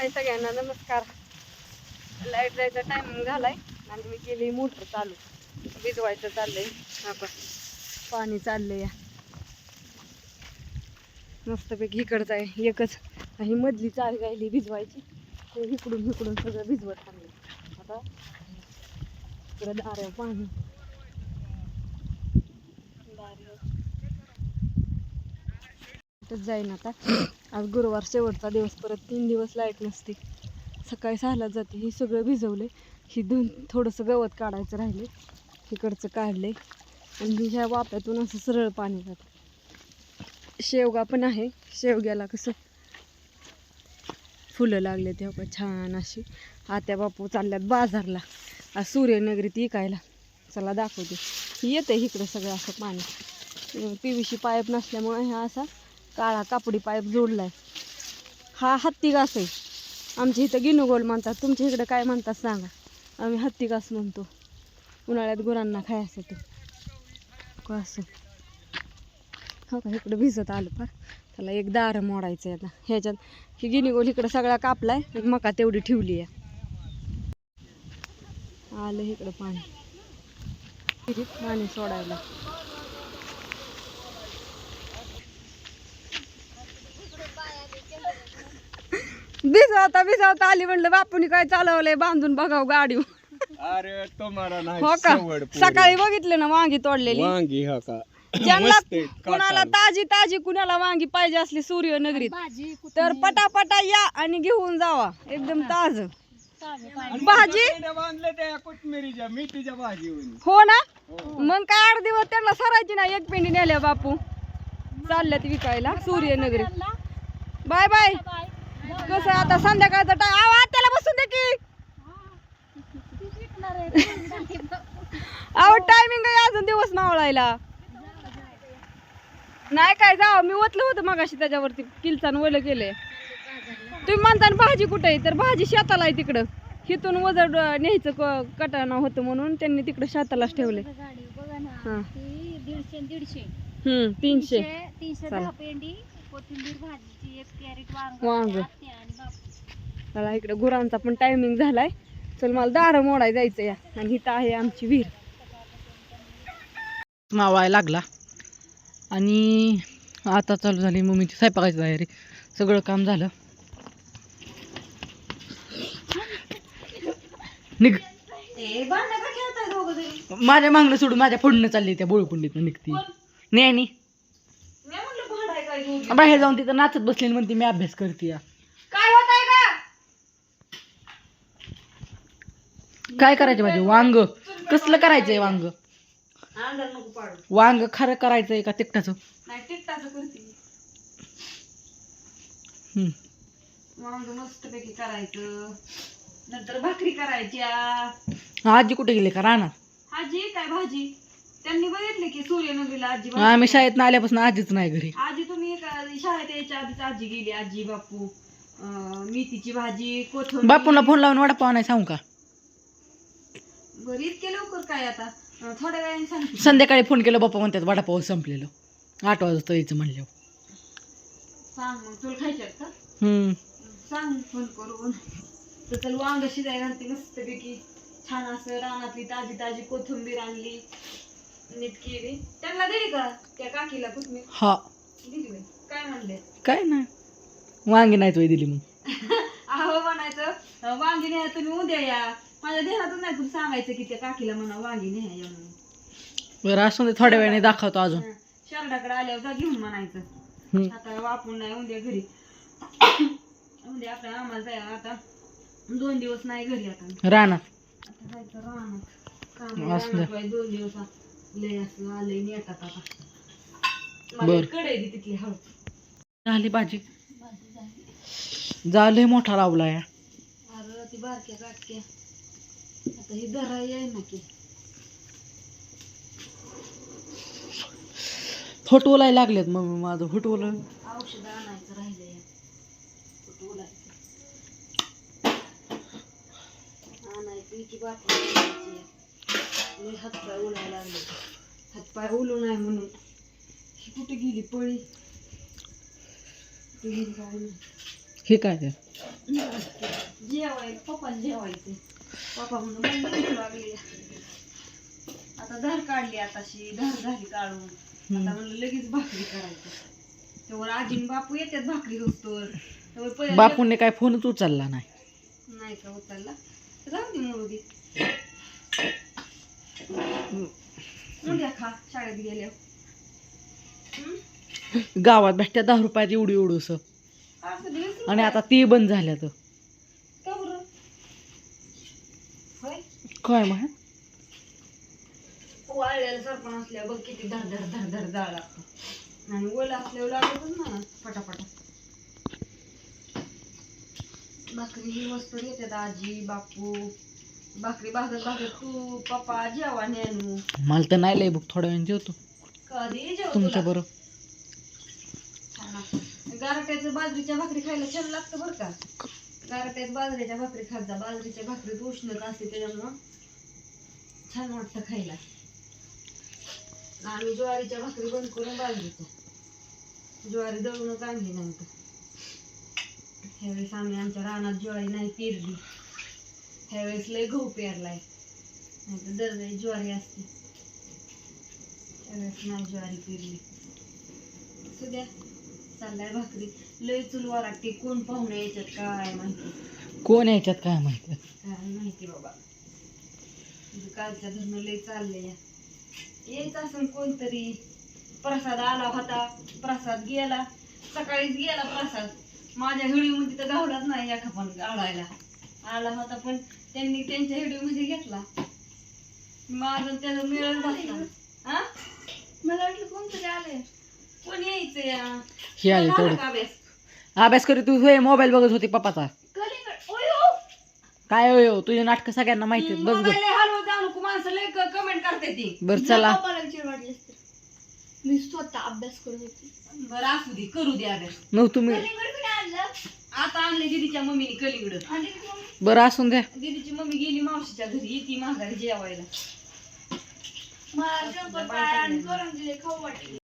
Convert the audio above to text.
हाय सगळ्यांना नमस्कार. लाइट जायचा टायमिंग झालाय. आणि मी केली मोटर चालू. भिजवायचं चाललंय. आपण पाणी चाललंय. मस्तपैकी इकडचं आहे एकच. ही मधली चाल गायली भिजवायची. ते इकडून इकडून सगळं भिजवत चाललंय आता इकडं दार पाणी. लाईटच जाईन आता. आज गुरुवार शेवटचा दिवस परत तीन दिवस लाइट नसते. सकाळी सहाला जाते हे सगळं भिजवले ही धुवून थोडंसं गवत काढायचं राहिले इकडचं काढले आणि ह्या वाप्यातून असं सरळ पाणी जातं. शेवगा पण आहे. शेवग्याला कसं फुलं लागले तेव्हा छान अशी. आत्या बापू चालल्यात बाजारला. आज सूर्यनगरीत इकायला. चला दाखवते. येते इकडं सगळं असं पाणी. पी व्ही सी पाईप नसल्यामुळे ह्या असा काळा कापडी पाईप जोडलाय. हा हत्ती घास आहे. आमच्या इथं गिनुगोल म्हणतात. तुमच्या इकडं काय म्हणतात सांगा. आम्ही हत्ती घास म्हणतो. उन्हाळ्यात गुरांना खायसाठी. असं? हो का? इकडं भिजत आलं फार त्याला एक दार मोडायचं आहे आता. ह्याच्यात ही गिनिगोल इकडं सगळा कापलाय. आणि मका तेवढी ठेवली आहे. आलं इकडं पाणी. पाणी सोडायला. भिजवता भिजवता आली म्हणलं बापूनी काय चालवलंय बांधून बघाव गाडी अरे तुम्हाला नाही हो का? सवड पोरी. सकाळी बघितले ना वांगी तोडलेली? वांगी हा का? ज्यांना मस्त आहेत, कुणाला. ताजी ताजी कुणाला वांगी पाहिजे असली सूर्यनगरीत तर पटापटा या आणि घेऊन जावा. एकदम ताज. आणि भाजी? सगळ्यांना बांधले त्या कोथमिरीच्या मेथीच्या भाजीवरून हो ना? हो. मग काय आठ दिवस त्यांना सरायची ना एक पेंडी नेल्या बापू. चालल्यात विकायला सूर्यनगरीत बाय बाय. कसं आता संध्याकाळचा टाइम आवा त्याला बसून दे की. अहो टायमिंग आहे अजून दिवस मावळायला. नाही काय जावं मी ओतलं होतं मगाशी त्याच्यावरती. किलचान ओलं केलंय. तुम्ही म्हणता भाजी कुठे आहे? तर भाजी शेताला आहे तिकडं. हिथून वजड न्यायचं कटाणं होतं म्हणून त्यांनी तिकडं शेतालाच ठेवले हा. तीनशे. तीनशे पेंडी. कोथिंबीर भाजीची एक कॅरेट वांग वांग. आत्या आणि बाप. मला इकडे गुरांचा पण टायमिंग झालाय. चल मला दारं मोडाय जायचं या. आणि इथं आहे आमची विहीर. मावायला लागला. आणि आता चालू झाली मम्मीची स्वयंपाकाची तयारी. सगळं काम झालं. निघ. माझ्या मागणं सोडून माझ्या फोडणं चालली त्या बोळकुंडीतनं निघती. नाही बाहेर जाऊन तिथं नाचत बसली आणि म्हणते मी अभ्यास करते काय होत आहे का काय करायचं माझे? वांग. कसलं करायचंय वांग? अंधार नको पाडू. वांग खरं करायचंय का तिकटाचं नाही तिकटाचं करते. हम्म. वांग मस्तपैकी करायचं. नंतर भाकरी करायच्या. आजी कुठे गेले का? रानात आजी काय भाजी? त्यांनी बघितले की सूर्यनगरीला आजी आम्ही भाजी शाळेत आल्यापासून आजीच नाही घरी. आजी तुम्ही का- शाळेत यायच्या आधीच आजी गेली आजी बापू अं, मेथीची भाजी कोथिंबीर. बापूला फोन लावून वडापाव नाही सांगू का? बरं इतके लवकर काय आता? अं, थोड्या वेळाने सांगते. संध्याकाळी फोन केला बाप्पा म्हणतात वडापाव संपलेलं. आठ वाजता यायचं म्हणलं सांग मग तुला खायच्यात का? हम्म. सांग फोन करून तर चल वांग शिजाय घालते मस्तपैकी. छान असं रानातली ताजी ताजी कोथिंबीर आणली. नीट केली. त्यांना दिली का? त्या काकीला हा. दिली बाई. काय म्हणले? काय नाही. वांगी दिली मग. अहो म्हणायचं अं, वांगी न्या तुम्ही उद्या या. माझ्या देहातून नाही तुम्ही सांगायचं की त्या काकीला म्हणा वांगी न्या या म्हणून. बरं असं ते थोड्या वेळाने दाखवतो अजून. हं. शरडाकडे आल्यावर जा घेऊन म्हणायचं. हम्म. आता वापरून नाही उद्या घरी. उद्या आपल्या आम्हाला जाय आता दोन दिवस नाही घरी आता. रानात आता जायचं रानात. काम असू द्या. रानात बाई दोन दिवस लय असं आलंय नेटात आता बर. मला कडे दी तिथली हळू. झाली भाजी. झालंय मोठा लावलाय अरे ती बारक्या काटक्या. आता ही धरा ना की फटवलाय लागलेत मग माझं फटवलं औषध आणायचं राहिलंय. उलायचं आणायचं की बाटली आणायची. लय हातपाय उलायला लागले. हातपाय उलू नाही म्हणून. ही कुठे गेली पळी? कुठे गेली काय नाही हे काय ते? जेवायला पप्पा जेवायचे पप्पा म्हणून भूक लागली. आता धार काढली आताशी. धार झाली काढून. आता म्हणलं लगेच भाकरी करायची. तेव्हा आजीन बापू येतात भाकरी होतोर तेव्हा पहिला बापूने काय फोनच उचलला नाही. नाही का उचलला? जाऊ दे मरू दे उद्या खा शाळेत गेल्यावर हं? गावात भेटत्या दहा रुपयात एवढी दिवस आणि आता ती बंद झाल्या तर काय मग वाळलेलं सरपण असल्यावर बघ किती धर धर धर धर जाळ लागतं आणि ओलं असल्यावर लागतच ना पटापटा. भाकरी ही वस्तू येतात आजी बापू. भाकरी भाजत भाजत तू पप्पा जेवा नेनू. मला तर नाही लय बुक थोड्या वेळ जेवतो. कधी तुमच्या बरोबर. गारट्याचं बाजरीच्या भाकरी खायला छान लागतं बरं का. गारट्यात बाजरीच्या भाकरी खात जा. बाजरीच्या भाकरीत उष्णता असते त्याच्यामुळं छान वाटतं खायला. आम्ही ज्वारीच्या भाकरी बंद करून बाजरीच्या ज्वारी दळूनच आणली नंतर. ह्यावेळेस आम्ही आमच्या रानात ज्वारी नाही पेरली. ह्यावेळेस लय गहू पेरलाय. नाही तर दरवेळी ज्वारी असते. त्यावेळेस नाही ज्वारी पेरली. सुद्या चाललाय भाकरी. लय चुलवा लागते. कोण पाहुणे याच्यात काय माहिती? कोण याच्यात काय माहिती? काय माहिती बाबा. तुझं कालच्या धरणं लय चाललंय. या यायचं असं कोणतरी. प्रसाद आला होता. प्रसाद गेला. सकाळीच गेला प्रसाद. माझ्या हिडीमध्ये तर गावलाच नाही एका पण गाळायला. आला होता पण त्यांनी त्यांच्या हिडीमध्ये घेतला. माझं त्याचा मिळत बसला हा? मला वाटलं कोणतरी आलंय. कोण यायचं या? हे आले तेवढे. का अभ्यास? अभ्यास करीत तू होय मोबाईल बघत होती पप्पाचा. कलिंगड ओय! हो काय होय हो तुझे नाटक सगळ्यांना माहिती आहेत. बस ग मोबाईल हलवत जाऊ नको माणसं लय कमेंट करते ती. बर चला. मी स्वतः अभ्यास करत होती. बरं असू दे करू दे अभ्यास. मग तुम्ही आता आणले दीदीच्या मम्मीने कलिंगड बरं असून द्या. दीदीची मम्मी गेली मावशीच्या घरी ती माघारी जेवायला. मला शंकरपाळ्या आणि करंजीले खाऊ वाटले.